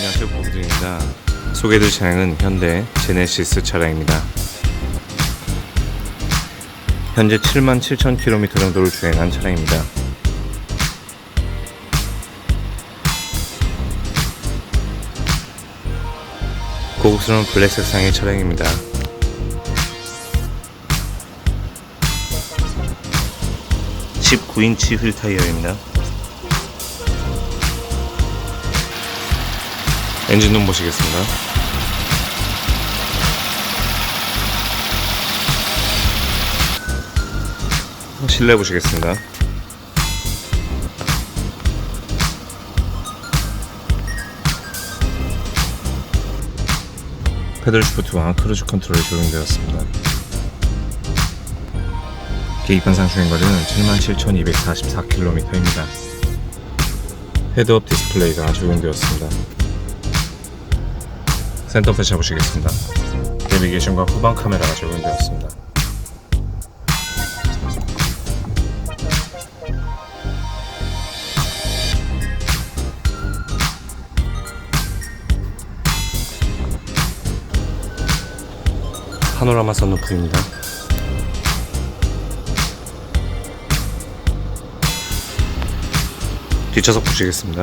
반갑습니다. 소개해드릴 차량은 현대 제네시스 차량입니다. 현재 7만 7천 킬로미터 정도를 주행한 차량입니다. 고급스러운 블랙 색상의 차량입니다. (19인치) 휠 타이어입니다. 엔진룸 보시겠습니다. 실내 보시겠습니다. 페달 시프트와 크루즈 컨트롤이 적용되었습니다. 계기판상 주행거리는 77,244km입니다. 헤드업 디스플레이가 적용되었습니다. 센터 패치 보시겠습니다. 내비게이션과 후방 카메라가 적용되었습니다. 파노라마 선루프입니다. 뒷좌석 보시겠습니다.